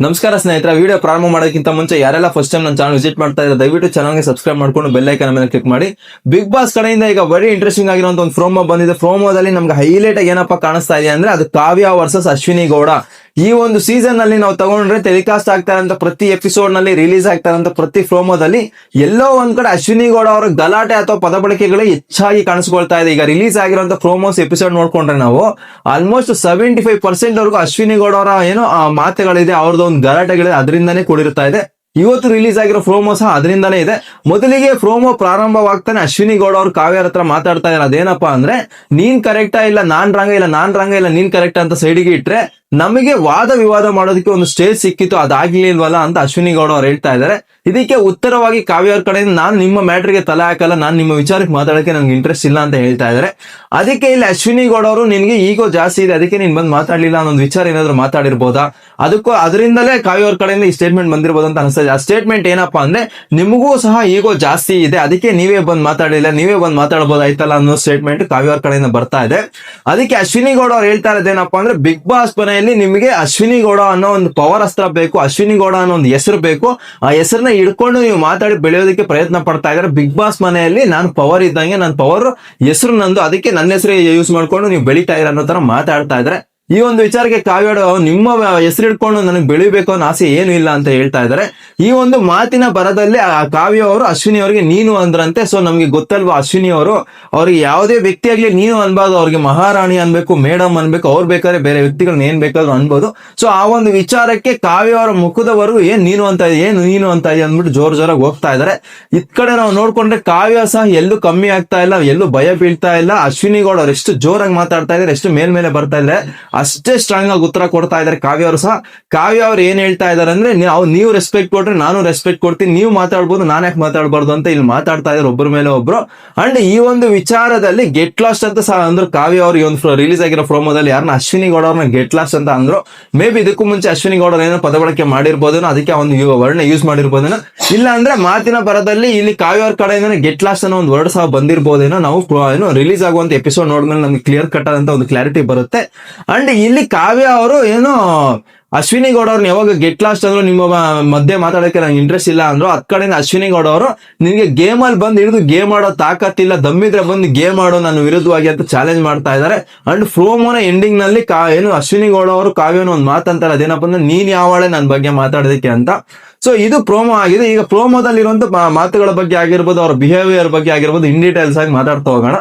ನಮಸ್ಕಾರ ಸ್ನೇಹಿತರ ವಿಡಿಯೋ ಪ್ರಾರಂಭ ಮಾಡೋಕ್ಕಿಂತ ಮುಂಚೆ ಯಾರೆಲ್ಲ ಫಸ್ಟ್ ಟೈಮ್ ನನ್ನ ಚಾನಲ್ ವಿಸಿಟ್ ಮಾಡ್ತಾ ಇದ್ದಾರೆ ದಯವಿಟ್ಟು ಚಾನಲ್ಗೆ ಸಬ್ಸ್ಕ್ರೈಬ್ ಮಾಡ್ಕೊಂಡು ಬೆಲ್ ಐಕನ್ ಮೇಲೆ ಕ್ಲಿಕ್ ಮಾಡಿ. ಬಿಗ್ ಬಾಸ್ ಕಡೆಯಿಂದ ಈಗ ವೆರಿ ಇಂಟ್ರೆಸ್ಟಿಂಗ್ ಆಗಿರುವಂತ ಒಂದು ಫ್ರೋಮೋ ಬಂದಿದೆ. ಫ್ರೋಮೋದಲ್ಲಿ ನಮ್ಗೆ ಹೈಲೈಟ್ ಏನಪ್ಪ ಕಾಣಿಸ್ತಾ ಇದೆ ಅಂದ್ರೆ ಅದು ಕಾವ್ಯ ವರ್ಸಸ್ ಅಶ್ವಿನಿ ಗೌಡ. ಈ ಒಂದು ಸೀಸನ್ ಅಲ್ಲಿ ನಾವು ತಗೊಂಡ್ರೆ ಟೆಲಿಕಾಸ್ಟ್ ಆಗ್ತಾ ಪ್ರತಿ ಎಪಿಸೋಡ್ನಲ್ಲಿ ರಿಲೀಸ್ ಆಗ್ತಾ ಇರೋಂಥ ಪ್ರತಿ ಫ್ರೋಮೋದಲ್ಲಿ ಎಲ್ಲೋ ಒಂದ್ ಕಡೆ ಅಶ್ವಿನಿ ಗೌಡ ಅವರ ಗಲಾಟೆ ಅಥವಾ ಪದ ಬಳಕೆಗಳು ಹೆಚ್ಚಾಗಿ ಕಾಣಿಸ್ಕೊಳ್ತಾ ಇದೆ. ಈಗ ರಿಲೀಸ್ ಆಗಿರುವಂತ ಫ್ರೋಮೋಸ್ ಎಪಿಸೋಡ್ ನೋಡ್ಕೊಂಡ್ರೆ ನಾವು ಆಲ್ಮೋಸ್ಟ್ ಸೆವೆಂಟಿ ಫೈವ್ ಪರ್ಸೆಂಟ್ ವರೆಗೂ ಅಶ್ವಿನಿ ಗೌಡ ಅವರ ಏನೋ ಮಾತುಗಳಿದೆ, ಅವ್ರದ್ದು ಒಂದು ಗಲಾಟೆಗಳಿದೆ ಅದರಿಂದಾನೇ ಕೂಡಿರ್ತಾ ಇದೆ. ಇವತ್ತು ರಿಲೀಸ್ ಆಗಿರೋ ಫ್ರೋಮೋ ಸಹ ಅದರಿಂದಾನೇ ಇದೆ. ಮೊದಲಿಗೆ ಫ್ರೋಮೋ ಪ್ರಾರಂಭವಾಗ್ತಾನೆ ಅಶ್ವಿನಿ ಗೌಡ ಅವ್ರ ಕಾವ್ಯರ ಹತ್ರ ಮಾತಾಡ್ತಾ ಇದ್ದಾರೆ. ಅದೇನಪ್ಪಾ ಅಂದ್ರೆ, ನೀನ್ ಕರೆಕ್ಟಾ ಇಲ್ಲ, ನಾನ್ ರಂಗ ಇಲ್ಲ, ನಾನ್ ರಂಗ ಇಲ್ಲ, ನೀನ್ ಕರೆಕ್ಟ್ ಅಂತ ಸೈಡಿಗೆ ಇಟ್ರೆ ನಮಗೆ ವಾದ ವಿವಾದ ಮಾಡೋದಕ್ಕೆ ಒಂದು ಸ್ಟೇಜ್ ಸಿಕ್ಕಿತ್ತು ಅದಾಗ್ಲಿಲ್ವಲ್ಲ ಅಂತ ಅಶ್ವಿನಿ ಗೌಡ ಅವ್ರು ಹೇಳ್ತಾ ಇದ್ದಾರೆ. ಇದಕ್ಕೆ ಉತ್ತರವಾಗಿ ಕಾವ್ಯ ಅವ್ರ ಕಡೆಯಿಂದ ನಾನು ನಿಮ್ಮ ಮ್ಯಾಟ್ರಿಗೆ ತಲೆ ಹಾಕಲ್ಲ, ನಾನು ನಿಮ್ಮ ವಿಚಾರಕ್ಕೆ ಮಾತಾಡಕ್ಕೆ ನನಗೆ ಇಂಟ್ರೆಸ್ಟ್ ಇಲ್ಲ ಅಂತ ಹೇಳ್ತಾ ಇದ್ದಾರೆ. ಅದಕ್ಕೆ ಇಲ್ಲಿ ಅಶ್ವಿನಿ ಗೌಡ ಅವರು, ನಿನಗೆ ಈಗೋ ಜಾಸ್ತಿ ಇದೆ, ಅದಕ್ಕೆ ನೀನ್ ಬಂದು ಮಾತಾಡ್ಲಿಲ್ಲ ಒಂದು ವಿಚಾರ ಏನಾದ್ರು ಮಾತಾಡಿರ್ಬೋದಾ? ಅದಕ್ಕೂ ಅದರಿಂದಲೇ ಕಾವ್ಯ ಅವ್ರ ಕಡೆಯಿಂದ ಈ ಸ್ಟೇಟ್ಮೆಂಟ್ ಬಂದಿರ್ಬೋದು ಅಂತ ಅನಿಸ್ತದೆ. ಆ ಸ್ಟೇಟ್ಮೆಂಟ್ ಏನಪ್ಪಾ ಅಂದ್ರೆ, ನಿಮಗೂ ಸಹ ಈಗೋ ಜಾಸ್ತಿ ಇದೆ, ಅದಕ್ಕೆ ನೀವೇ ಬಂದು ಮಾತಾಡಲಿಲ್ಲ, ನೀವೇ ಬಂದು ಮಾತಾಡ್ಬೋದಾಯ್ತಲ್ಲ ಅನ್ನೋ ಸ್ಟೇಟ್ಮೆಂಟ್ ಕಾವ್ಯ ಅವ್ರ ಕಡೆಯಿಂದ ಬರ್ತಾ ಇದೆ. ಅದಕ್ಕೆ ಅಶ್ವಿನಿ ಗೌಡ ಅವ್ರು ಹೇಳ್ತಾ ಇರೋದೇನಪ್ಪಾ ಅಂದ್ರೆ ಬಿಗ್ ಬಾಸ್ ಮನೆಯಲ್ಲಿ ನಿಮಗೆ ಅಶ್ವಿನಿ ಗೌಡ ಅನ್ನೋ ಒಂದು ಪವರ್ ಅಸ್ತ್ರ ಬೇಕು, ಅಶ್ವಿನಿ ಗೌಡ ಅನ್ನೋ ಒಂದು ಹೆಸರು ಬೇಕು. ಆ ಹೆಸರನ್ನ ಹಿಡ್ಕೊಂಡು ನೀವು ಮಾತಾಡಿ ಬೆಳೆಯೋದಕ್ಕೆ ಪ್ರಯತ್ನ ಪಡ್ತಾ ಇದ್ದಾರೆ. ಬಿಗ್ ಬಾಸ್ ಮನೆಯಲ್ಲಿ ನಾನು ಪವರ್ ಇದ್ದಂಗೆ ನನ್ನ ಪವರ್ ಹೆಸರು ನಂದು, ಅದಕ್ಕೆ ನನ್ನ ಹೆಸರು ಯೂಸ್ ಮಾಡ್ಕೊಂಡು ನೀವು ಬೆಳಿತಾ ಇರೋ ಅನ್ನೋ ತರ ಮಾತಾಡ್ತಾ ಇದ್ದಾರೆ. ಈ ಒಂದು ವಿಚಾರಕ್ಕೆ ಕಾವ್ಯಾಡು ನಿಮ್ಮ ಹೆಸರು ಹಿಡ್ಕೊಂಡು ನನಗೆ ಬೆಳಿಬೇಕು ಅನ್ನೋ ಆಸೆ ಏನು ಇಲ್ಲ ಅಂತ ಹೇಳ್ತಾ ಇದ್ದಾರೆ ಈ ಒಂದು ಮಾತಿನ ಬರದಲ್ಲಿ ಆ ಕಾವ್ಯ ಅವರು ಅಶ್ವಿನಿ ಅವರಿಗೆ ನೀನು ಅಂದ್ರಂತೆ. ಸೊ ನಮ್ಗೆ ಗೊತ್ತಲ್ವಾ ಅಶ್ವಿನಿ ಅವರು? ಅವ್ರಿಗೆ ಯಾವುದೇ ವ್ಯಕ್ತಿ ಆಗ್ಲಿ ನೀನು ಅನ್ಬಾರ್ದು. ಅವ್ರಿಗೆ ಮಹಾರಾಣಿ ಅನ್ಬೇಕು, ಮೇಡಮ್ ಅನ್ಬೇಕು, ಅವ್ರು ಬೇಕಾದ್ರೆ ಬೇರೆ ವ್ಯಕ್ತಿಗಳನ್ನ ಏನ್ ಬೇಕಾದ್ರೂ ಅನ್ಬೋದು. ಸೊ ಆ ಒಂದು ವಿಚಾರಕ್ಕೆ ಕಾವ್ಯ ಅವರ ಮುಖದವರು ಏನ್ ನೀನು ಅಂತ ಇದೆ ಏನು ನೀನು ಅಂತ ಇದೆ ಅಂದ್ಬಿಟ್ಟು ಜೋರ್ ಜೋರಾಗಿ ಹೋಗ್ತಾ ಇದ್ದಾರೆ ಇತ್ ಕಡೆ ನಾವು ನೋಡ್ಕೊಂಡ್ರೆ ಕಾವ್ಯ ಸಹ ಎಲ್ಲೂ ಕಮ್ಮಿ ಆಗ್ತಾ ಇಲ್ಲ, ಎಲ್ಲೂ ಭಯ ಬೀಳ್ತಾ ಇಲ್ಲ. ಅಶ್ವಿನಿ ಗೌಡ ಅವ್ರು ಎಷ್ಟು ಜೋರಾಗಿ ಮಾತಾಡ್ತಾ ಇದ್ದಾರೆ ಎಷ್ಟು ಮೇಲ್ಮೇಲೆ ಬರ್ತಾ ಇದ್ದಾರೆ ಅಷ್ಟೇ ಸ್ಟ್ರಾಂಗ್ ಆಗಿ ಉತ್ತರ ಕೊಡ್ತಾ ಇದ್ದಾರೆ ಕಾವ್ಯ ಅವರು ಸಹ. ಕಾವ್ಯ ಅವ್ರು ಏನ್ ಹೇಳ್ತಾ ಇದಾರೆ ಅಂದ್ರೆ ನಾವು ನೀವು ರೆಸ್ಪೆಕ್ಟ್ ಕೊಟ್ರೆ ನಾನು ರೆಸ್ಪೆಕ್ಟ್ ಕೊಡ್ತೀನಿ, ನೀವು ಮಾತಾಡ್ಬೋದು, ನಾನು ಯಾಕೆ ಮಾತಾಡ್ಬಾರ್ದು ಅಂತ ಇಲ್ಲಿ ಮಾತಾಡ್ತಾ ಇದ್ದಾರೆ ಒಬ್ಬರ ಮೇಲೆ ಒಬ್ರು. ಅಂಡ್ ಈ ಒಂದು ವಿಚಾರದಲ್ಲಿ ಗೆಟ್ ಲಾಸ್ಟ್ ಅಂತ ಸಹ ಅಂದ್ರು ಕಾವ್ಯ ಅವರು. ಈ ಒಂದು ರಿಲೀಸ್ ಆಗಿರೋ ಪ್ರೋಮೋದಲ್ಲಿ ಯಾರನ್ನ ಅಶ್ವಿನಿ ಗೌಡ ಅವ್ರನ್ನ ಗೆಟ್ ಲಾಸ್ಟ್ ಅಂತ ಅಂದ್ರು. ಮೇ ಬಿ ಇದಕ್ಕೂ ಮುಂಚೆ ಅಶ್ವಿನಿ ಗೌಡ ಏನೋ ಪದಬಳಕೆ ಮಾಡಿರ್ಬೋದೇನೋ, ಅದಕ್ಕೆ ಒಂದು ವರ್ಣ ಯೂಸ್ ಮಾಡಿರ್ಬೋದೇನೋ. ಇಲ್ಲ ಅಂದ್ರೆ ಮಾತಿನ ಬರದಲ್ಲಿ ಇಲ್ಲಿ ಕಾವ್ಯ ಅವ್ರ ಕಡೆಯಿಂದ ಗೆಟ್ ಲಾಸ್ಟ್ ಅನ್ನೋ ಒಂದು ವರ್ಡ್ ಸಹ ಬಂದಿರ್ಬೋದೇನೋ. ನಾವು ಏನು ರಿಲೀಸ್ ಆಗುವಂತ ಎಪಿಸೋಡ್ ನೋಡಿದ್ಮೇಲೆ ನಮ್ಗೆ ಕ್ಲಿಯರ್ ಕಟ್ ಆದಂತ ಒಂದು ಕ್ಲಾರಿಟಿ ಬರುತ್ತೆ. ಅಂಡ್ ಇಲ್ಲಿ ಕಾವ್ಯ ಅವರು ಏನು ಅಶ್ವಿನಿ ಗೌಡ ಅವ್ರನ್ನ ಯಾವಾಗ ಗೆಟ್ ಲಾಸ್ಟ್ ಅಂದ್ರು ನಿಮ್ಮ ಮಧ್ಯೆ ಮಾತಾಡಕ್ಕೆ ನಂಗೆ ಇಂಟ್ರೆಸ್ಟ್ ಇಲ್ಲ ಅಂದ್ರು, ಅದ್ ಕಡೆಯಿಂದ ಅಶ್ವಿನಿ ಗೌಡ ಅವರು, ನಿನ್ಗೆ ಗೇಮ್ ಅಲ್ಲಿ ಬಂದು ಹಿಡಿದು ಗೇಮ್ ಆಡೋ ತಾಕತ್ತಿಲ್ಲ ದಮ್ಮಿದ್ರೆ ಬಂದು ಗೇಮ್ ಆಡೋ ನನ್ನ ವಿರುದ್ಧವಾಗಿ ಅಂತ ಚಾಲೆಂಜ್ ಮಾಡ್ತಾ ಇದ್ದಾರೆ ಅಂಡ್ ಫ್ರೋಮೋನ ಎಂಡಿಂಗ್ನಲ್ಲಿ ಕಾ, ಏನು ಅಶ್ವಿನಿ ಗೌಡ ಅವರು ಕಾವ್ಯನ ಒಂದು ಮಾತಂತಾರೆ, ಅದೇನಪ್ಪ ಅಂದ್ರೆ ನೀನ್ ಯಾವಳೆ ನನ್ನ ಬಗ್ಗೆ ಮಾತಾಡೋದಕ್ಕೆ ಅಂತ. ಸೊ ಇದು ಪ್ರೋಮೋ ಆಗಿದೆ. ಈಗ ಪ್ರೋಮೋದಲ್ಲಿ ಇರುವಂತ ಮಾತುಗಳ ಬಗ್ಗೆ ಆಗಿರ್ಬೋದು, ಅವ್ರ ಬಿಹೇವಿಯರ್ ಬಗ್ಗೆ ಆಗಿರ್ಬೋದು ಇನ್ ಡೀಟೇಲ್ಸ್ ಆಗಿ ಮಾತಾಡ್ತಾ ಹೋಗೋಣ.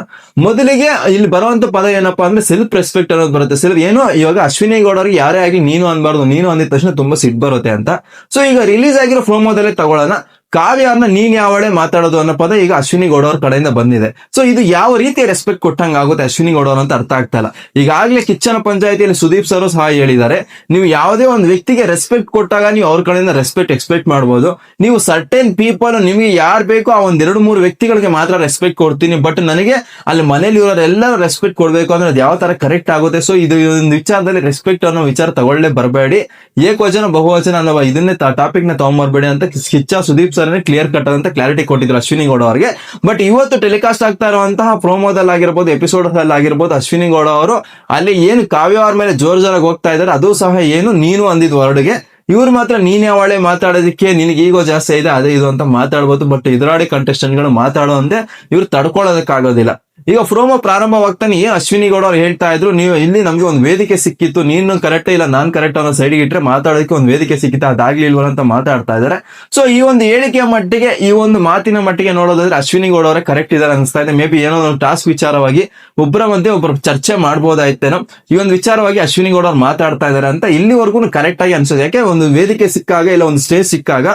ಮೊದಲಿಗೆ ಇಲ್ಲಿ ಬರುವಂತ ಪದ ಏನಪ್ಪಾ ಅಂದ್ರೆ ಸೆಲ್ಫ್ ರೆಸ್ಪೆಕ್ಟ್ ಅನ್ನೋದು ಬರುತ್ತೆ. ಸೆಲ್ಫ್ ಏನೋ, ಇವಾಗ ಅಶ್ವಿನಿ ಗೌಡರಿಗೆ ಯಾರೇ ಆಗಿ ನೀನು ಅನ್ಬಾರ್ದು, ನೀನು ಅಂದಿದ ತಕ್ಷಣ ತುಂಬಾ ಸಿಟ್ ಬರುತ್ತೆ ಅಂತ. ಸೊ ಈಗ ರಿಲೀಸ್ ಆಗಿರೋ ಪ್ರೋಮೋದಲ್ಲೇ ತಗೊಳ್ಳೋಣ. ಕಾವ್ಯ ಅನ್ನ ನೀನ್ ಯಾವಳೆ ಮಾತಾಡೋದು ಅನ್ನೋ ಪದ ಈಗ ಅಶ್ವಿನಿ ಗೌಡವ್ರ ಕಡೆಯಿಂದ ಬಂದಿದೆ. ಸೊ ಇದು ಯಾವ ರೀತಿ ರೆಸ್ಪೆಕ್ಟ್ ಕೊಟ್ಟಂಗ ಆಗುತ್ತೆ ಅಶ್ವಿನಿ ಗೌಡವ್ರ ಅಂತ ಅರ್ಥ ಆಗ್ತಾ ಇಲ್ಲ. ಈಗಾಗಲೇ ಕಿಚ್ಚನ ಪಂಚಾಯತಿಯಲ್ಲಿ ಸುದೀಪ್ ಸರ್ ಸಹ ಹೇಳಿದ್ದಾರೆ, ನೀವು ಯಾವುದೇ ಒಂದು ವ್ಯಕ್ತಿಗೆ ರೆಸ್ಪೆಕ್ಟ್ ಕೊಟ್ಟಾಗ ನೀವು ಅವ್ರ ಕಡೆಯಿಂದ ರೆಸ್ಪೆಕ್ಟ್ ಎಕ್ಸ್ಪೆಕ್ಟ್ ಮಾಡ್ಬೋದು. ನೀವು ಸರ್ಟೆನ್ ಪೀಪಲ್ ನಿಮಗೆ ಯಾರು ಬೇಕೋ ಆ ಒಂದ್ ಎರಡು ಮೂರು ವ್ಯಕ್ತಿಗಳಿಗೆ ಮಾತ್ರ ರೆಸ್ಪೆಕ್ಟ್ ಕೊಡ್ತೀನಿ ಬಟ್ ನನಗೆ ಅಲ್ಲಿ ಮನೇಲಿ ಇರೋರೆಲ್ಲರೂ ರೆಸ್ಪೆಕ್ಟ್ ಕೊಡಬೇಕು ಅಂದ್ರೆ ಅದು ಯಾವ ತರ ಕರೆಕ್ಟ್ ಆಗುತ್ತೆ. ಸೊ ಇದು ಒಂದು ವಿಚಾರದಲ್ಲಿ ರೆಸ್ಪೆಕ್ಟ್ ಅನ್ನೋ ವಿಚಾರ ತಗೊಳ್ಳೇ ಬರಬೇಡಿ. ಏಕವಚನ, ಬಹುವಚನ ಅನ್ನೋ ಇದನ್ನೇ ಟಾಪಿಕ್ನ ತಗೊಂಡ್ಬರ್ಬೇಡಿ ಅಂತ Kichcha Sudeep sir clear cut ಅಂತ ಕ್ಲಾರಿಟಿ ಕೊಟ್ಟಿದ್ರು ಅಶ್ವಿನಿ ಗೌಡ ಅವರಿಗೆ. ಬಟ್ ಇವತ್ತು ಟೆಲಿಕಾಸ್ಟ್ ಆಗ್ತಾ ಇರುವಂತಹ ಪ್ರೋಮೋದಲ್ಲಿ ಆಗಿರ್ಬೋದು ಎಪಿಸೋಡ್ ಅಲ್ಲಿ ಆಗಿರ್ಬೋದು ಅಶ್ವಿನಿ ಗೌಡ ಅವರು ಅಲ್ಲಿ ಏನು ಕಾವ್ಯ ಅವ್ರ ಮೇಲೆ ಜೋರ್ ಜೋರಾಗಿ ಹೋಗ್ತಾ ಇದ್ದಾರೆ, ಅದು ಸಹ ಏನು ನೀನು ಅಂದಿದ್ ವರ್ಡ್ಗೆ. ಇವ್ರು ಮಾತ್ರ ನೀನ್ ಯಾವಳೆ ಮಾತಾಡೋದಕ್ಕೆ ನಿನಗೆ ಈಗೋ ಜಾಸ್ತಿ ಇದೆ ಅದೇ ಇದು ಅಂತ ಮಾತಾಡ್ಬೋದು ಬಟ್ ಇದರಾಡಿ ಕಂಟೆಸ್ಟೆಂಟ್ಗಳು ಗಳು ಮಾತಾಡೋ ಅಂದೆ ಇವ್ರು ತಡ್ಕೊಳ್ಳೋದಕ್ಕಾಗೋದಿಲ್ಲ. ಈಗ ಪ್ರೋಮೋ ಪ್ರಾರಂಭವಾಗ್ತಾನೆ ಅಶ್ವಿನಿ ಗೌಡ ಅವ್ರು ಹೇಳ್ತಾ ಇದ್ರು, ನೀವು ಇಲ್ಲಿ ನಮ್ಗೆ ಒಂದು ವೇದಿಕೆ ಸಿಕ್ಕಿತ್ತು, ನೀನು ಕರೆಕ್ಟ್ ಇಲ್ಲ, ನಾನ್ ಕರೆಕ್ಟ್ ಅನ್ನೋ ಸೈಡ್ಗೆ ಇಟ್ರೆ ಮಾತಾಡೋದಕ್ಕೆ ಒಂದು ವೇದಿಕೆ ಸಿಕ್ಕಿತ್ತು, ಅದಾಗ್ಲಿಲ್ವಲ್ಲ ಅಂತ ಮಾತಾಡ್ತಾ ಇದ್ದಾರೆ ಸೊ ಈ ಒಂದು ಹೇಳಿಕೆಯ ಮಟ್ಟಿಗೆ, ಈ ಒಂದು ಮಾತಿನ ಮಟ್ಟಿಗೆ ನೋಡೋದಾದ್ರೆ ಅಶ್ವಿನಿ ಗೌಡ ಅವರೇ ಕರೆಕ್ಟ್ ಇದಾರೆ ಅನಿಸ್ತಾ ಇದೆ. ಮೇ ಬಿ ಏನೋ ಒಂದು ಟಾಸ್ಕ್ ವಿಚಾರವಾಗಿ ಒಬ್ಬರ ಮಧ್ಯೆ ಒಬ್ಬರು ಚರ್ಚೆ ಮಾಡ್ಬೋದಾಯ್ತೇನೋ, ಈ ಒಂದು ವಿಚಾರವಾಗಿ ಅಶ್ವಿನಿ ಗೌಡ ಅವ್ರು ಮಾತಾಡ್ತಾ ಇದಾರೆ ಅಂತ ಇಲ್ಲಿವರೆಗೂ ಕರೆಕ್ಟ್ ಆಗಿ ಅನ್ಸೋದು. ಯಾಕೆ? ಒಂದು ವೇದಿಕೆ ಸಿಕ್ಕಾಗ ಇಲ್ಲ, ಒಂದು ಸ್ಟೇಜ್ ಸಿಕ್ಕಾಗ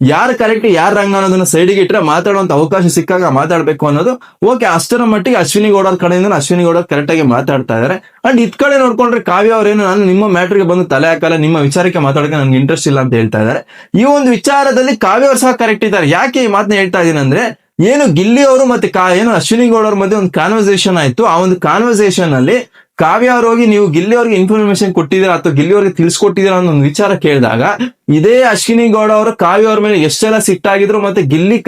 ಯಾರು ಕರೆಕ್ಟ್ ಯಾರು ರಂಗ ಅನ್ನೋದನ್ನ ಸೈಡಿಗೆ ಇಟ್ರೆ ಮಾತಾಡುವಂತ ಅವಕಾಶ ಸಿಕ್ಕಾಗ ಮಾತಾಡ್ಬೇಕು ಅನ್ನೋದು ಓಕೆ ಅಷ್ಟರ ಮಟ್ಟಿಗೆ ಅಶ್ವಿನಿ ಗೌಡ ಕಡೆಯಿಂದ ಅಶ್ವಿನಿ ಗೌಡ ಕರೆಕ್ಟ್ ಆಗಿ ಮಾತಾಡ್ತಾ ಇದಾರೆ. ಅಂಡ್ ಇದ್ ಕಡೆ ನೋಡ್ಕೊಂಡ್ರೆ ಕಾವ್ಯ ಅವ್ರೇನು ನಾನು ನಿಮ್ಮ ಮ್ಯಾಟ್ರಿಗೆ ಬಂದು ತಲೆ ಹಾಕಲ್ಲ, ನಿಮ್ಮ ವಿಚಾರಕ್ಕೆ ಮಾತಾಡಕ್ಕೆ ನನ್ಗೆ ಇಂಟ್ರೆಸ್ಟ್ ಇಲ್ಲ ಅಂತ ಹೇಳ್ತಾ ಇದಾರೆ. ಈ ಒಂದು ವಿಚಾರದಲ್ಲಿ ಕಾವ್ಯ ಅವ್ರು ಸಹ ಕರೆಕ್ಟ್ ಇದ್ದಾರೆ. ಯಾಕೆ ಈ ಮಾತನ್ನ ಹೇಳ್ತಾ ಇದೀನಿ ಅಂದ್ರೆ, ಏನು ಗಿಲ್ಲಿ ಅವರು ಮತ್ತೆ ಕಾ, ಏನು ಅಶ್ವಿನಿ ಗೌಡ ಅವ್ರ ಮಧ್ಯೆ ಒಂದು ಕಾನ್ವರ್ಸೇಷನ್ ಆಯ್ತು. ಆ ಒಂದು ಕಾನ್ವರ್ಸೇಷನ್ ಅಲ್ಲಿ ಕಾವ್ಯ ಅವ್ರಿಗೆ ನೀವು ಗಿಲ್ಲಿ ಅವ್ರಿಗೆ ಇನ್ಫಾರ್ಮೇಶನ್ ಕೊಟ್ಟಿದ್ದೀರಾ ಅಥವಾ ಗಿಲ್ಲಿ ಅವ್ರಿಗೆ ತಿಳಿಸ್ಕೊಟ್ಟಿದ್ದೀರಾ ಅನ್ನೋ ಒಂದು ವಿಚಾರ ಕೇಳಿದಾಗ, ಇದೇ ಅಶ್ವಿನಿ ಗೌಡ ಅವರು ಕಾವ್ಯ ಅವ್ರ ಮೇಲೆ ಎಷ್ಟೆಲ್ಲ ಸಿಟ್ಟಾಗಿದ್ರು ಮತ್ತೆ ಗಿಲ್ಲಿ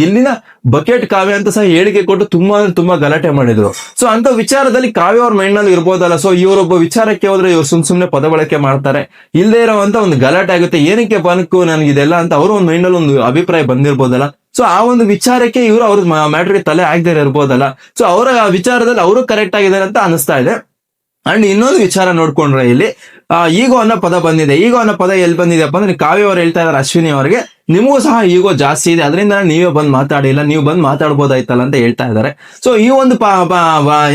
ಗಿಲ್ಲಿನ ಬಕೆಟ್ ಕಾವ್ಯ ಅಂತ ಸಹ ಹೇಳಿಕೆ ಕೊಟ್ಟು ತುಂಬಾ ತುಂಬಾ ಗಲಾಟೆ ಮಾಡಿದ್ರು. ಸೊ ಅಂತ ವಿಚಾರದಲ್ಲಿ ಕಾವ್ಯ ಅವ್ರ ಮೈಂಡ್ನಲ್ಲಿ ಇರ್ಬೋದಲ್ಲ. ಸೊ ಇವರೊಬ್ಬ ವಿಚಾರಕ್ಕೆ ಹೋದ್ರೆ ಇವ್ರು ಸುಮ್ ಸುಮ್ನೆ ಪದ ಬಳಕೆ ಮಾಡ್ತಾರೆ. ಇಲ್ಲದೆ ಇರೋವಂತ ಒಂದು ಗಲಾಟೆ ಆಗುತ್ತೆ. ಏನಕ್ಕೆ ಬನಕು ನನಗೆ ಇದೆಲ್ಲ ಅಂತ ಅವರು ಒಂದು ಮೈಂಡ್ ಅಲ್ಲಿ ಒಂದು ಅಭಿಪ್ರಾಯ ಬಂದಿರ್ಬೋದಲ್ಲ. ಸೊ ಆ ಒಂದು ವಿಚಾರಕ್ಕೆ ಇವರು ಅವ್ರ ಮ್ಯಾಟ್ರಿಗೆ ತಲೆ ಆಗದೆ ಇರ್ಬೋದಲ್ಲ. ಸೊ ಅವರ ವಿಚಾರದಲ್ಲಿ ಅವರು ಕರೆಕ್ಟ್ ಆಗಿದ್ದಾರೆ ಅಂತ ಅನಿಸ್ತಾ ಇದೆ. ಅಂಡ್ ಇನ್ನೊಂದು ವಿಚಾರ ನೋಡ್ಕೊಂಡ್ರೆ ಇಲ್ಲಿ ಈಗೋ ಅನ್ನೋ ಪದ ಬಂದಿದೆ, ಈಗೋ ಅನ್ನೋ ಪದ ಎಲ್ಲಿ ಬಂದಿದೆ ಅಂದ್ರೆ ಕಾವ್ಯ ಅವ್ರು ಹೇಳ್ತಾ ಇದಾರೆ, ಅಶ್ವಿನಿ ಅವರಿಗೆ. ನಿಮಗೂ ಸಹ ಈಗೋ ಜಾಸ್ತಿ ಇದೆ. ಅದರಿಂದ ನೀವೇ ಬಂದು ಮಾತಾಡಿಲ್ಲ ನೀವು ಬಂದು ಮಾತಾಡ್ಬೋದಾಯ್ತಲ್ಲ ಅಂತ ಹೇಳ್ತಾ ಇದ್ದಾರೆ. ಸೊ ಈ ಒಂದು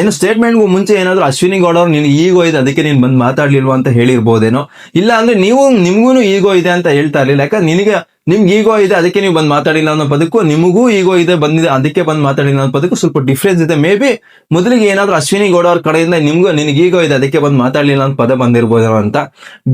ಏನು ಸ್ಟೇಟ್ಮೆಂಟ್ಗೂ ಮುಂಚೆ ಏನಾದ್ರು ಅಶ್ವಿನಿ ಗೌಡ ಅವ್ರು ನಿನ್ಗೆ ಈಗೋ ಇದೆ, ಅದಕ್ಕೆ ನೀನು ಬಂದು ಮಾತಾಡ್ಲಿಲ್ವ ಅಂತ ಹೇಳಿರ್ಬೋದೇನೋ? ಇಲ್ಲ ಅಂದ್ರೆ ನೀವು, ನಿಮ್ಗೂ ಈಗೋ ಇದೆ ಅಂತ ಹೇಳ್ತಾ ಇರಲಿಲ್ಲ. ಯಾಕಂದ್ರೆ ನಿನಗೆ, ನಿಮ್ಗೆ ಈಗೋ ಇದೆ, ಅದಕ್ಕೆ ನೀವು ಬಂದು ಮಾತಾಡಿಲ್ಲ ಅನ್ನೋ ಪದಕ್ಕೂ ನಿಮಗೂ ಈಗೋ ಇದೆ, ಬಂದಿದೆ, ಅದಕ್ಕೆ ಬಂದು ಮಾತಾಡಿಲ್ಲ ಅನ್ನೋ ಪದಕ್ಕೂ ಸ್ವಲ್ಪ ಡಿಫ್ರೆನ್ಸ್ ಇದೆ. ಮೇ ಬಿ ಮೊದಲಿಗೆ ಏನಾದ್ರು ಅಶ್ವಿನಿ ಗೌಡ ಅವ್ರ ಕಡೆಯಿಂದ ನಿಮ್ಗೂ ನಿನಗೆ ಈಗೋ ಇದೆ, ಅದಕ್ಕೆ ಬಂದು ಮಾತಾಡಲಿಲ್ಲ ಅನ್ನೋ ಪದ ಬಂದಿರ್ಬೋದೇನೋ ಅಂತ.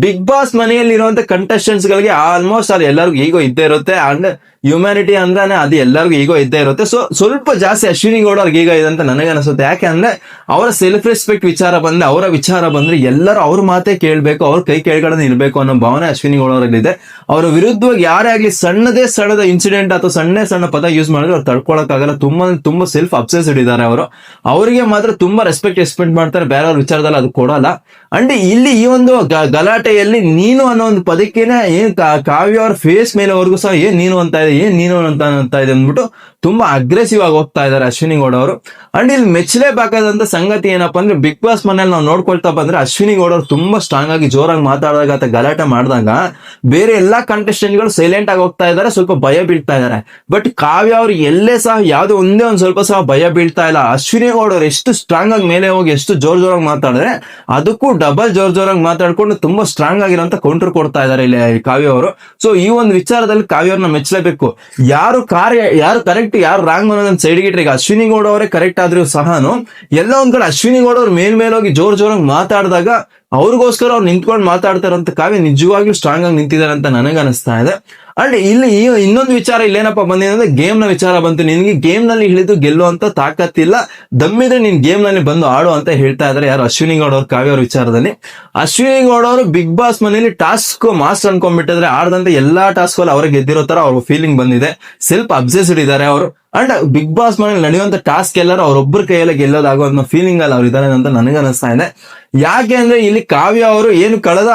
ಬಿಗ್ ಬಾಸ್ ಮನೆಯಲ್ಲಿರುವಂತ ಕಂಟೆಸ್ಟೆಂಟ್ಸ್ ಗಳಿಗೆ ಆಲ್ಮೋಸ್ಟ್ ಅಲ್ಲಿ ಎಲ್ಲರಿಗೂ ಈಗೋ ಇದ್ದೇ ಇರುತ್ತೆ ಅಂಡ್ ಹ್ಯುಮ್ಯಾನಿಟಿ ಅಂದ್ರೆ ಅದು ಎಲ್ಲರಿಗೂ ಈಗೋ ಇದ್ದೇ ಇರುತ್ತೆ. ಸೊ ಸ್ವಲ್ಪ ಜಾಸ್ತಿ ಅಶ್ವಿನಿ ಗೌಡ ಅವ್ರಿಗೆ ಈಗ ಇದೆ ಅಂತ ನನಗೆ ಅನಿಸುತ್ತೆ ಯಾಕೆ ಅಂದ್ರೆ ಅವರ ಸೆಲ್ಫ್ ರೆಸ್ಪೆಕ್ಟ್ ವಿಚಾರ ಬಂದ್ರೆ, ಅವರ ವಿಚಾರ ಬಂದ್ರೆ ಎಲ್ಲರೂ ಅವ್ರ ಮಾತೇ ಕೇಳಬೇಕು, ಅವ್ರ ಕೈ ಕೆಳಗಡೆ ಇರಬೇಕು ಅನ್ನೋ ಭಾವನೆ ಅಶ್ವಿನಿ ಗೌಡ ಅವರಲ್ಲಿದೆ ಅವರ ವಿರುದ್ಧವಾಗಿ ಯಾರೇ ಆಗಲಿ ಸಣ್ಣದೇ ಸಣ್ಣದ ಇನ್ಸಿಡೆಂಟ್ ಅಥವಾ ಸಣ್ಣ ಸಣ್ಣ ಪದ ಯೂಸ್ ಮಾಡಿದ್ರೆ ಅವ್ರು ತಡ್ಕೊಳಕ್ಕಾಗಲ್ಲ. ತುಂಬಾ ತುಂಬಾ ಸೆಲ್ಫ್ ಅಬ್ಸೆಸ್ಡ್ ಇದ್ದಾರೆ ಅವರು. ಅವರಿಗೆ ಮಾತ್ರ ತುಂಬಾ ರೆಸ್ಪೆಕ್ಟ್ ಎಕ್ಸ್ಪೆಕ್ಟ್ ಮಾಡ್ತಾರೆ. ಬೇರೆಯವ್ರ ವಿಚಾರದಲ್ಲಿ ಅದು ಕೊಡಲ್ಲ. ಅಂಡ್ ಇಲ್ಲಿ ಈ ಒಂದು ಗಲಾಟೆಯಲ್ಲಿ ನೀನು ಅನ್ನೋ ಒಂದು ಪದಕ್ಕೇನೆ ಏನ್ ಕಾವ್ಯ ಅವ್ರ ಫೇಸ್ ಮೇಲೆವರೆಗೂ ಸಹ ಏನ್ ನೀನು ಅಂತ ಇದೆ ಏನ್ ನೀನು ಅಂತ ಅಂತ ಇದೆ ಅಂದ್ಬಿಟ್ಟು ತುಂಬಾ ಅಗ್ರೆಸಿವ್ ಆಗಿ ಹೋಗ್ತಾ ಇದ್ದಾರೆ ಅಶ್ವಿನಿ ಗೌಡ ಅವರು. ಅಂಡ್ ಇಲ್ಲಿ ಮೆಚ್ಚಲೇಬೇಕಾದಂತ ಸಂಗತಿ ಏನಪ್ಪಾ ಅಂದ್ರೆ ಬಿಗ್ ಬಾಸ್ ಮನೇಲಿ ನಾವು ನೋಡ್ಕೊಳ್ತಾ ಬಂದ್ರೆ ಅಶ್ವಿನಿ ಗೌಡ ಅವರು ತುಂಬಾ ಸ್ಟ್ರಾಂಗ್ ಆಗಿ ಜೋರಾಗಿ ಮಾತಾಡಿದಾಗ ಅಥವಾ ಗಲಾಟೆ ಮಾಡಿದಾಗ ಬೇರೆ ಎಲ್ಲಾ ಕಂಟೆಸ್ಟೆಂಟ್ಗಳು ಸೈಲೆಂಟ್ ಆಗಿ ಹೋಗ್ತಾ ಇದ್ದಾರೆ, ಸ್ವಲ್ಪ ಭಯ ಬೀಳ್ತಾ ಇದ್ದಾರೆ. ಬಟ್ ಕಾವ್ಯ ಅವರು ಎಲ್ಲೇ ಸಹ ಯಾವ್ದೋ ಒಂದೇ ಒಂದ್ ಸ್ವಲ್ಪ ಸಹ ಭಯ ಬೀಳ್ತಾ ಇಲ್ಲ. ಅಶ್ವಿನಿ ಗೌಡ ಅವ್ರು ಎಷ್ಟು ಸ್ಟ್ರಾಂಗ್ ಆಗಿ ಮೇಲೆ ಹೋಗಿ ಎಷ್ಟು ಜೋರ್ ಜೋರಾಗಿ ಮಾತಾಡಿದ್ರೆ ಅದಕ್ಕೂ ಡಬಲ್ ಜೋರ್ ಜೋರಾಗಿ ಮಾತಾಡ್ಕೊಂಡು ತುಂಬಾ ಸ್ಟ್ರಾಂಗ್ ಆಗಿರೋಂತ ಕೌಂಟರ್ ಕೊಡ್ತಾ ಇದ್ದಾರೆ ಇಲ್ಲಿ ಕಾವ್ಯ ಅವರು. ಸೊ ಈ ಒಂದು ವಿಚಾರದಲ್ಲಿ ಕಾವ್ಯ ಅವ್ರನ್ನ ಮೆಚ್ಚಲೇಬೇಕು. ಯಾರು ಕಾರ್ಯ ಯಾರು ಕರೆಕ್ಟ್ ಯಾರು ರಾಂಗ್ ಅನ್ನೋದನ್ನ ಸೈಡ್ಗೆ ಇಟ್ರೆ ಈಗ ಅಶ್ವಿನಿ ಗೌಡ ಅವರೇ ಕರೆಕ್ಟ್ ಆದ್ರೂ ಸಹಾನು ಎಲ್ಲ ಒಂದ್ ಕಡೆ ಅಶ್ವಿನಿ ಗೌಡ ಅವ್ರ ಮೇಲ್ ಮೇಲೋಗಿ ಜೋರ್ ಜೋರಾಗಿ ಮಾತಾಡಿದಾಗ ಅವ್ರಿಗೋಸ್ಕರ ಅವ್ರು ನಿಂತ್ಕೊಂಡು ಮಾತಾಡ್ತಾರಂತ ಕಾವ್ಯ ನಿಜವಾಗ್ಲೂ ಸ್ಟ್ರಾಂಗ್ ಆಗಿ ನಿಂತಿದ್ದಾರೆ ಅಂತ ನನಗೆ ಅನಿಸ್ತಾ ಇದೆ. ಅಂಡ್ ಇಲ್ಲಿ ಈ ಇನ್ನೊಂದು ವಿಚಾರ ಇಲ್ಲೇನಪ್ಪ, ಬಂದಿದೆ ಅಂದ್ರೆ ಗೇಮ್ನ ವಿಚಾರ ಬಂತು. ನಿನ್ಗೆ ಗೇಮ್ನಲ್ಲಿ ಹಿಡಿದು ಗೆಲ್ಲುವಂತ ತಾಕತ್ತಿಲ್ಲ ದಮ್ಮಿದ್ರೆ ನೀನ್ ಗೇಮ್ನಲ್ಲಿ ಬಂದು ಆಡು ಅಂತ ಹೇಳ್ತಾ ಇದ್ರೆ ಯಾರು? ಅಶ್ವಿನಿ ಗೌಡ ಅವ್ರ ಕಾವ್ಯ ಅವ್ರ ವಿಚಾರದಲ್ಲಿ. ಅಶ್ವಿನಿ ಗೌಡ ಅವರು ಬಿಗ್ ಬಾಸ್ ಮನೇಲಿ ಟಾಸ್ಕ್ ಮಾಸ್ಟರ್ ಅನ್ಕೊಂಡ್ಬಿಟ್ಟಿದ್ರೆ ಆಡದಂತ ಎಲ್ಲಾ ಟಾಸ್ಕ್ ಅಲ್ಲಿ ಅವ್ರಿಗೆ ಗೆದ್ದಿರೋ ತರ ಅವ್ರ ಫೀಲಿಂಗ್ ಬಂದಿದೆ. ಸೆಲ್ಫ್ ಅಬ್ಸೆಸ್ಡ್ ಇದ್ದಾರೆ ಅವರು. ಅಂಡ್ ಬಿಗ್ ಬಾಸ್ ಮನೇಲಿ ನಡೆಯುವಂತ ಟಾಸ್ಕ್ ಎಲ್ಲರೂ ಅವ್ರೊಬ್ಬರ ಕೈಯಲ್ಲಿ ಗೆಲ್ಲೋದಾಗೋ ಅನ್ನೋ ಫೀಲಿಂಗ್ ಅಲ್ಲಿ ಅವ್ರು ಇದ್ದಾರೆ ಅಂತ ನನಗೆ ಅನಿಸ್ತಾ ಇದೆ. ಯಾಕೆ ಅಂದ್ರೆ ಇಲ್ಲಿ ಕಾವ್ಯ ಅವರು ಏನು ಕಳೆದ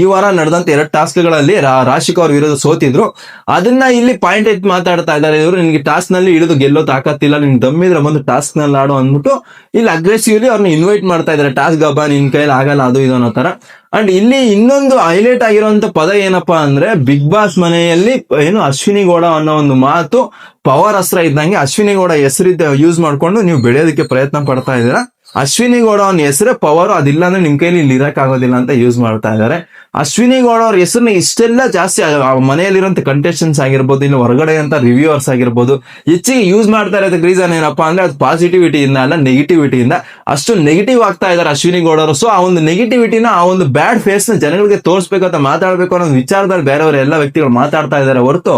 ಈ ವಾರ ನಡೆದಂತ ಎರಡು ಟಾಸ್ಕ್ಗಳಲ್ಲಿ ರಾಶಿಕ್ ಅವ್ರ ವಿರುದ್ಧ ಸೋತಿದ್ರು. ಅದನ್ನ ಇಲ್ಲಿ ಪಾಯಿಂಟ್ ಎತ್ ಮಾತಾಡ್ತಾ ಇದ್ದಾರೆ ಇವರು. ನಿನ್ಗೆ ಟಾಸ್ಕ್ನಲ್ಲಿ ಇಳಿದು ಗೆಲ್ಲೋ ತಾಕತ್ತಿಲ್ಲ. ನಿನ್ ದಮ್ಮಿದ್ರೆ ಬಂದು ಟಾಸ್ಕ್ನಲ್ಲಿ ಆಡು ಅಂದ್ಬಿಟ್ಟು ಇಲ್ಲಿ ಅಗ್ರೆಸಿವ್ಲಿ ಅವ್ರನ್ನ ಇನ್ವೈಟ್ ಮಾಡ್ತಾ ಇದ್ದಾರೆ. ಟಾಸ್ಕ್ ಹಬ್ಬ ನಿನ್ ಕೈಲಿ ಆಗಲ್ಲ, ಅದು ಇದು ಅನ್ನೋ ತರ. ಅಂಡ್ ಇಲ್ಲಿ ಇನ್ನೊಂದು ಹೈಲೈಟ್ ಆಗಿರುವಂತ ಪದ ಏನಪ್ಪಾ ಅಂದ್ರೆ ಬಿಗ್ ಬಾಸ್ ಮನೆಯಲ್ಲಿ ಏನು ಅಶ್ವಿನಿ ಗೌಡ ಅನ್ನೋ ಒಂದು ಮಾತು ಪವರ್ ಅಸ್ತ್ರ ಇದ್ದಂಗೆ ಅಶ್ವಿನಿ ಗೌಡ ಹೆಸರಿದ್ದ ಯೂಸ್ ಮಾಡ್ಕೊಂಡು ನೀವು ಬೆಳೆಯೋದಕ್ಕೆ ಪ್ರಯತ್ನ ಪಡ್ತಾ ಇದ್ದೀರಾ? ಅಶ್ವಿನಿ ಗೌಡ ಅವನ ಹೆಸರೇ ಪವರ್ ಅದಿಲ್ಲ ಅಂದ್ರೆ ನಿಮ್ ಕೈಲಿ ಇಲ್ಲಿ ಆಗೋದಿಲ್ಲ ಅಂತ ಯೂಸ್ ಮಾಡ್ತಾ ಇದ್ದಾರೆ ಅಶ್ವಿನಿ ಗೌಡ ಅವ್ರ ಹೆಸರನ್ನ ಇಷ್ಟೆಲ್ಲ ಜಾಸ್ತಿ ಮನೆಯಲ್ಲಿರುವಂತ ಕಂಟೆಸ್ಟೆಂಟ್ಸ್ ಆಗಿರ್ಬೋದು ಇಲ್ಲ ಹೊರಗಡೆ ಅಂತ ರಿವ್ಯೂವರ್ಸ್ ಆಗಿರ್ಬೋದು, ಹೆಚ್ಚಿಗೆ ಯೂಸ್ ಮಾಡ್ತಾ ಇರೋದಕ್ಕೆ ರೀಸನ್ ಏನಪ್ಪಾ ಅಂದ್ರೆ ಅದು ಪಾಸಿಟಿವಿಟಿಯಿಂದ ಅಲ್ಲ ನೆಗೆಟಿವಿಟಿಯಿಂದ ಅಷ್ಟು ನೆಗೆಟಿವ್ ಆಗ್ತಾ ಇದ್ದಾರೆ ಅಶ್ವಿನಿ ಗೌಡ ಅವರು ಸೊ ಆ ಒಂದು ನೆಗೆಟಿವಿಟಿನ ಆ ಒಂದು ಬ್ಯಾಡ್ ಫೇಸ್ನ ಜನಗಳಿಗೆ ತೋರಿಸ್ಬೇಕು ಅಂತ ಮಾತಾಡ್ಬೇಕು ಅನ್ನೋ ವಿಚಾರದಲ್ಲಿ ಬೇರೆಯವರು ಎಲ್ಲ ವ್ಯಕ್ತಿಗಳು ಮಾತಾಡ್ತಾ ಇದ್ದಾರೆ ಹೊರತು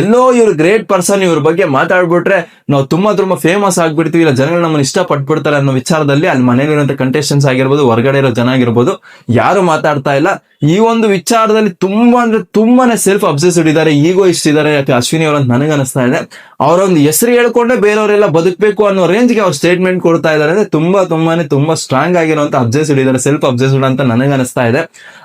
ಎಲ್ಲೋ ಇವ್ರ ಗ್ರೇಟ್ ಪರ್ಸನ್ ಇವ್ರ ಬಗ್ಗೆ ಮಾತಾಡ್ಬಿಟ್ರೆ ನಾವು ತುಂಬಾ ತುಂಬಾ ಫೇಮಸ್ ಆಗ್ಬಿಡ್ತೀವಿ, ಇಲ್ಲ ಜನಗಳು ನಮ್ಮನ್ನ ಇಷ್ಟಪಟ್ಬಿಡ್ತಾರೆ ಅನ್ನೋ ವಿಚಾರದಲ್ಲಿ ಅಲ್ಲಿ ಮನೇಲಿರುವಂತ ಕಂಟೆಸ್ಟೆನ್ಸ್ ಆಗಿರ್ಬೋದು, ಹೊರಗಡೆ ಇರೋ ಜನ ಆಗಿರ್ಬೋದು, ಯಾರು ಮಾತಾಡ್ತಾ ಇಲ್ಲ. ಈ ಒಂದು ವಿಚಾರದಲ್ಲಿ ತುಂಬಾ ಅಂದ್ರೆ ತುಂಬಾನೇ ಸೆಲ್ಫ್ ಅಬ್ಸೆಸ್ಡ್ ಇದ್ದಾರೆ ಈಗೋ ಇಷ್ಟ ಇದ್ದಾರೆ, ಯಾಕೆ ಅಶ್ವಿನಿ ಅವರು ಅಂತ ನನಗೆ ಅನಿಸ್ತಾ ಇದೆ. ಅವರ ಒಂದು ಹೆಸರು ಹೇಳ್ಕೊಂಡೆ ಬೇರೆಯವರೆಲ್ಲ ಬದುಕಬೇಕು ಅನ್ನೋ ರೇಂಜ್ಗೆ ಅವ್ರು ಸ್ಟೇಟ್ಮೆಂಟ್ ಕೊಡ್ತಾ ಇದ್ದಾರೆ. ಅಂದ್ರೆ ತುಂಬಾ ತುಂಬಾನೇ ತುಂಬಾ ಸ್ಟ್ರಾಂಗ್ ಆಗಿರುವಂತ ಅಬ್ಸೆಸ್ಡ್ ಇದ್ದಾರೆ ಸೆಲ್ಫ್ ಅಬ್ಸೆಸ್ಡ್ ಅಂತ ನನಗೆ ಅನಿಸ್ತಾ ಇದೆ.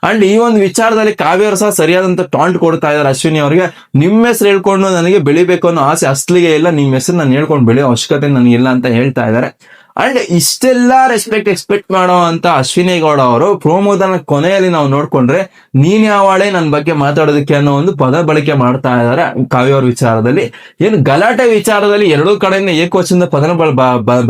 ಅಂಡ್ ಈ ಒಂದು ವಿಚಾರದಲ್ಲಿ ಕಾವ್ಯ ಅವರು ಸಹ ಸರಿಯಾದಂತ ಟಾಂಟ್ ಕೊಡ್ತಾ ಇದ್ದಾರೆ ಅಶ್ವಿನಿ ಅವರಿಗೆ. ನಿಮ್ಮ ಹೆಸರು ಹೇಳ್ಕೊಂಡು ನನಗೆ ಬೆಳಿಬೇಕು ಅನ್ನೋ ಆಸೆ ಅಸ್ಲಿಗೆ ಇಲ್ಲ, ನಿಮ್ಮ ಹೆಸರು ನಾನು ಹೇಳ್ಕೊಂಡು ಬೆಳೆಯೋ ಅವಶ್ಯಕತೆ ನನಗಿಲ್ಲ ಅಂತ ಹೇಳ್ತಾ ಇದ್ದಾರೆ. ಅಂಡ್ ಇಷ್ಟೆಲ್ಲ ರೆಸ್ಪೆಕ್ಟ್ ಎಕ್ಸ್ಪೆಕ್ಟ್ ಮಾಡೋ ಅಂತ ಅಶ್ವಿನಿ ಗೌಡ ಅವರು ಪ್ರೋಮೋದನ ಕೊನೆಯಲ್ಲಿ ನಾವು ನೋಡ್ಕೊಂಡ್ರೆ ನೀನ್ ಯಾವಾಳೆ ನನ್ನ ಬಗ್ಗೆ ಮಾತಾಡೋದಕ್ಕೆ ಅನ್ನೋ ಒಂದು ಪದ ಬಳಕೆ ಮಾಡ್ತಾ ಇದ್ದಾರೆ ಕಾವ್ಯ ಅವ್ರ ವಿಚಾರದಲ್ಲಿ. ಏನು ಗಲಾಟೆ ವಿಚಾರದಲ್ಲಿ ಎರಡೂ ಕಡೆಯಿಂದ ಏಕವಚನದ ಪದನ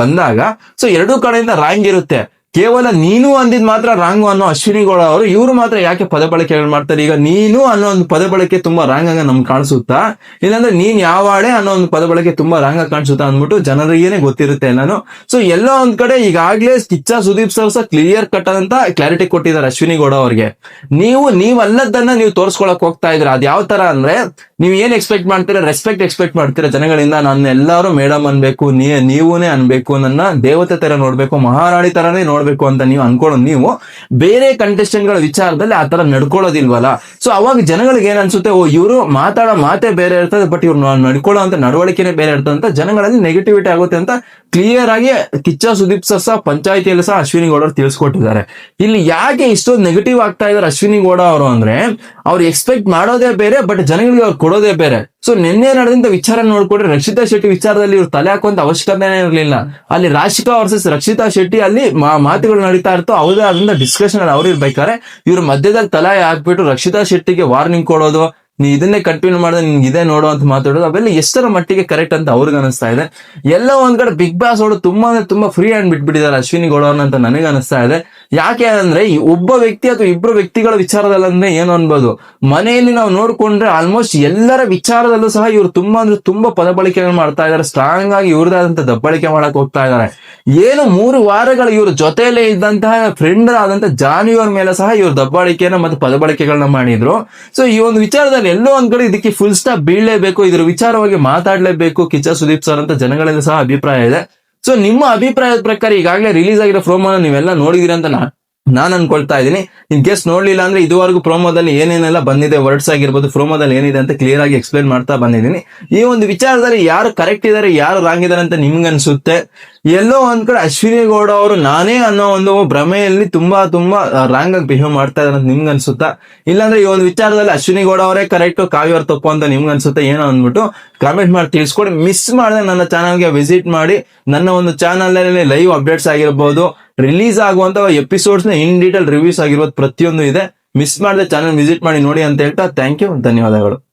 ಬಂದಾಗ ಸೊ ಎರಡೂ ಕಡೆಯಿಂದ ರಾಂಗ್ ಇರುತ್ತೆ. ಕೇವಲ ನೀನು ಅಂದಿದ್ ಮಾತ್ರ ರಾಂಗು ಅನ್ನೋ ಅಶ್ವಿನಿ ಗೌಡ ಅವರು, ಇವರು ಮಾತ್ರ ಯಾಕೆ ಪದ ಬಳಕೆ ಮಾಡ್ತಾರೆ? ಈಗ ನೀನು ಅನ್ನೋ ಒಂದು ಪದ ಬಳಕೆ ತುಂಬಾ ರಾಂಗ್ ಆಗ ನಮ್ಗೆ ಕಾಣಿಸುತ್ತಾ? ಇಲ್ಲಾಂದ್ರೆ ನೀನ್ ಯಾವಾಳೆ ಅನ್ನೋ ಒಂದು ಪದ ಬಳಕೆ ತುಂಬಾ ರಾಂಗ್ ಆಗಿ ಕಾಣಿಸುತ್ತಾ ಅಂದ್ಬಿಟ್ಟು ಜನರಿಗೇನೆ ಗೊತ್ತಿರುತ್ತೆ ನಾನು ಸೊ ಎಲ್ಲೋ ಒಂದ್ ಕಡೆ ಈಗಾಗ್ಲೇ ಕಿಚ್ಚ ಸುದೀಪ್ ಸರ್ ಸಹ ಕ್ಲಿಯರ್ ಕಟ್ ಅಂತ ಕ್ಲಾರಿಟಿ ಕೊಟ್ಟಿದ್ದಾರೆ ಅಶ್ವಿನಿ ಗೌಡ ಅವ್ರಿಗೆ. ನೀವು ನೀವಲ್ಲದನ್ನ ನೀವು ತೋರ್ಸ್ಕೊಳಕ್ ಹೋಗ್ತಾ ಇದ್ರ ಅದ್ ಯಾವ ತರ ಅಂದ್ರೆ, ನೀವ್ ಏನ್ ಎಕ್ಸ್ಪೆಕ್ಟ್ ಮಾಡ್ತೀರಾ? ರೆಸ್ಪೆಕ್ಟ್ ಎಕ್ಸ್ಪೆಕ್ಟ್ ಮಾಡ್ತೀರಾ ಜನಗಳಿಂದ? ನನ್ನ ಎಲ್ಲಾರು ಮೇಡಮ್ ಅನ್ಬೇಕು, ನೀ, ನೀವೂನೇ ಅನ್ಬೇಕು ನನ್ನ ದೇವತೆ ತರ ನೋಡ್ಬೇಕು, ಮಹಾರಾಣಿ ತರನೇ ನೋಡ್ಬೇಕು. ಮಾಡ್ಬೇಕು ಅಂತ ನೀವು ಅನ್ಕೊಳ್ಳೋದು. ನೀವು ಬೇರೆ ಕಂಟೆಸ್ಟೆಂಟ್ಗಳ ವಿಚಾರದಲ್ಲಿ ಆ ತರ ನಡ್ಕೊಳ್ಳೋದಿಲ್ವಲ್ಲ? ಸೊ ಅವಾಗ ಜನಗಳಿಗೆ ಏನ್ ಅನ್ಸುತ್ತೆ? ಓ, ಇವರು ಮಾತಾಡೋ ಮಾತೇ ಬೇರೆ ಇರ್ತದೆ ಬಟ್ ಇವ್ರು ನಡ್ಕೊಳ್ಳೋ ಅಂತ ನಡವಳಿಕೆನೇ ಬೇರೆ ಇರ್ತದೆ ಅಂತ ಜನಗಳಲ್ಲಿ ನೆಗೆಟಿವಿಟಿ ಆಗುತ್ತೆ ಅಂತ ಕ್ಲಿಯರ್ ಆಗಿ ಕಿಚ್ಚ ಸುದೀಪ್ ಸರ್ ಸಹ, ಪಂಚಾಯತಿಯಲ್ಲಿ ಸಹ ಅಶ್ವಿನಿ ಗೌಡ ತಿಳಿಸ್ಕೊಟ್ಟಿದ್ದಾರೆ. ಇಲ್ಲಿ ಯಾಕೆ ಇಷ್ಟೊಂದು ನೆಗೆಟಿವ್ ಆಗ್ತಾ ಇದಾರೆ ಅಶ್ವಿನಿ ಗೌಡ ಅವರು ಅಂದ್ರೆ, ಅವ್ರು ಎಕ್ಸ್ಪೆಕ್ಟ್ ಮಾಡೋದೇ ಬೇರೆ ಬಟ್ ಜನಗಳಿಗೆ ಅವ್ರು ಕೊಡೋದೇ ಬೇರೆ. ಸೊ ನಿನ್ನೆ ನಡೆದಂತ ವಿಚಾರ ನೋಡ್ಕೊಂಡ್ರೆ ರಕ್ಷಿತಾ ಶೆಟ್ಟಿ ವಿಚಾರದಲ್ಲಿ ಇವ್ರು ತಲೆ ಹಾಕುವಂತ ಅವಶ್ಯಕತೆನೇ ಇರಲಿಲ್ಲ. ಅಲ್ಲಿ ರಾಶಿಕಾ ವರ್ಸಸ್ ರಕ್ಷಿತಾ ಶೆಟ್ಟಿ ಅಲ್ಲಿ ಮಾತುಗಳು ನಡೀತಾ ಇರ್ತೋ ಅವ್ರದೇ ಅದರಿಂದ ಡಿಸ್ಕಷನ್ ಅಲ್ಲಿ ಅವ್ರು ಇರ್ಬೇಕಾರೆ ಇವ್ರ ಮಧ್ಯದಲ್ಲಿ ತಲೆ ಹಾಕ್ಬಿಟ್ಟು ರಕ್ಷಿತಾ ಶೆಟ್ಟಿಗೆ ವಾರ್ನಿಂಗ್ ಕೊಡೋದು, ನೀ ಇದನ್ನೇ ಕಂಟಿನ್ಯೂ ಮಾಡಿದ್ರೆ ನಿನ್ಗೆ ಇದೇ ನೋಡು ಅಂತ ಮಾತಾಡೋದು, ಅವೆಲ್ಲ ಎಷ್ಟರ ಮಟ್ಟಿಗೆ ಕರೆಕ್ಟ್ ಅಂತ ಅವ್ರಿಗೆ ಅನಿಸ್ತಾ ಇದೆ. ಎಲ್ಲ ಒಂದ್ ಕಡೆ ಬಿಗ್ ಬಾಸ್ ಅವರು ತುಂಬಾ ತುಂಬಾ ಫ್ರೀ ಹ್ಯಾಂಡ್ ಬಿಟ್ಬಿಟ್ಟಿದ್ದಾರೆ ಅಶ್ವಿನಿ ಗೌಡ ಅಂತ ನನಗೆ ಅನಿಸ್ತಾ ಇದೆ. ಯಾಕೆ ಅಂದ್ರೆ ಈ ಒಬ್ಬ ವ್ಯಕ್ತಿ ಅಥವಾ ಇಬ್ಬರು ವ್ಯಕ್ತಿಗಳ ವಿಚಾರದಲ್ಲಂದ್ರೆ ಏನು ಅನ್ಬೋದು? ಮನೆಯಲ್ಲಿ ನಾವು ನೋಡ್ಕೊಂಡ್ರೆ ಆಲ್ಮೋಸ್ಟ್ ಎಲ್ಲರ ವಿಚಾರದಲ್ಲೂ ಸಹ ಇವ್ರು ತುಂಬಾ ಅಂದ್ರೆ ತುಂಬಾ ಪದ ಮಾಡ್ತಾ ಇದಾರೆ ಸ್ಟ್ರಾಂಗ್ ಆಗಿ ಇವ್ರದಾದಂತ ದಬ್ಬಳಿಕೆ ಮಾಡಕ್ ಹೋಗ್ತಾ ಇದಾರೆ ಏನು ಮೂರು ವಾರಗಳ ಇವ್ರ ಜೊತೆಯಲ್ಲೇ ಇದ್ದಂತಹ ಫ್ರೆಂಡ್ ಆದಂತ ಜಾನಿಯವರ ಮೇಲೆ ಸಹ ಇವ್ರ ದಬ್ಬಾಳಿಕೆಯನ್ನ ಮತ್ತೆ ಪದಬಳಕೆಗಳನ್ನ ಮಾಡಿದ್ರು. ಸೊ ಈ ಒಂದು ವಿಚಾರದಲ್ಲಿ ಎಲ್ಲೋ ಒಂದ್ ಕಡೆ ಇದಕ್ಕೆ ಫುಲ್ ಸ್ಟಾಪ್ ಬೀಳಲೇಬೇಕು, ಇದ್ರ ವಿಚಾರವಾಗಿ ಮಾತಾಡ್ಲೇಬೇಕು ಕಿಚ್ಚ ಸುದೀಪ್ ಸರ್ ಅಂತ ಜನಗಳಲ್ಲಿ ಸಹ ಅಭಿಪ್ರಾಯ ಇದೆ. ಸೊ ನಿಮ್ಮ ಅಭಿಪ್ರಾಯದ ಪ್ರಕಾರ ಈಗಾಗಲೇ ರಿಲೀಸ್ ಆಗಿರೋ ಪ್ರೋಮೋನ ನೀವೆಲ್ಲ ನೋಡಿದಿರಿ ಅಂತ ನಾನು ಅನ್ಕೊಳ್ತಾ ಇದ್ದೀನಿ. ಇನ್ ಕೇಸ್ ನೋಡ್ಲಿಲ್ಲ ಅಂದ್ರೆ ಇದುವರೆಗೂ ಪ್ರೋಮೋದಲ್ಲಿ ಏನೇನೆಲ್ಲ ಬಂದಿದೆ ವರ್ಡ್ಸ್ ಆಗಿರ್ಬೋದು ಪ್ರೋಮೋದಲ್ಲಿ ಏನಿದೆ ಅಂತ ಕ್ಲಿಯರ್ ಆಗಿ ಎಕ್ಸ್ಪ್ಲೈನ್ ಮಾಡ್ತಾ ಬಂದಿದ್ದೀನಿ. ಈ ಒಂದು ವಿಚಾರದಲ್ಲಿ ಯಾರು ಕರೆಕ್ಟ್ ಇದಾರೆ, ಯಾರು ರಾಂಗ್ ಇದಾರೆ ಅಂತ ನಿಮ್ಗೆ ಅನ್ಸುತ್ತೆ ಎಲ್ಲೋ ಒಂದ್ ಅಶ್ವಿನಿ ಗೌಡ ಅವರು ನಾನೇ ಅನ್ನೋ ಒಂದು ಭ್ರಮೆಯಲ್ಲಿ ತುಂಬಾ ತುಂಬಾ ರಾಂಗ್ ಆಗಿ ಬಿಹೇವ್ ಮಾಡ್ತಾ ಇದ್ದಾರೆ ಅಂತ ನಿಮ್ಗೆ ಅನ್ಸುತ್ತಾ ಇಲ್ಲಾಂದ್ರೆ ಈ ಒಂದು ವಿಚಾರದಲ್ಲಿ ಅಶ್ವಿನಿ ಗೌಡ ಅವರೇ ಕರೆಕ್ಟ್ ಕಾವ್ಯವ್ರ ತಪ್ಪು ಅಂತ ನಿಮ್ಗೆ ಅನ್ಸುತ್ತೆ ಏನೋ ಅಂದ್ಬಿಟ್ಟು ಕಾಮೆಂಟ್ ಮಾಡಿ ತಿಳಿಸ್ಕೊಡಿ. ಮಿಸ್ ಮಾಡದೆ ನನ್ನ ಚಾನಲ್ಗೆ ವಿಸಿಟ್ ಮಾಡಿ. ನನ್ನ ಒಂದು ಚಾನಲ್ ಲೈವ್ ಅಪ್ಡೇಟ್ಸ್ ಆಗಿರ್ಬೋದು ರಿಲೀಸ್ ಆಗುವಂತ ಎಪಿಸೋಡ್ಸ್ನ ಇನ್ ಡೀಟೇಲ್ ರಿವ್ಯೂಸ್ ಆಗಿರೋದು ಪ್ರತಿಯೊಂದು ಇದೆ. ಮಿಸ್ ಮಾಡದೆ ಚಾನಲ್ ವಿಸಿಟ್ ಮಾಡಿ ನೋಡಿ ಅಂತ ಹೇಳ್ತಾ ಥ್ಯಾಂಕ್ ಯು ಧನ್ಯವಾದಗಳು.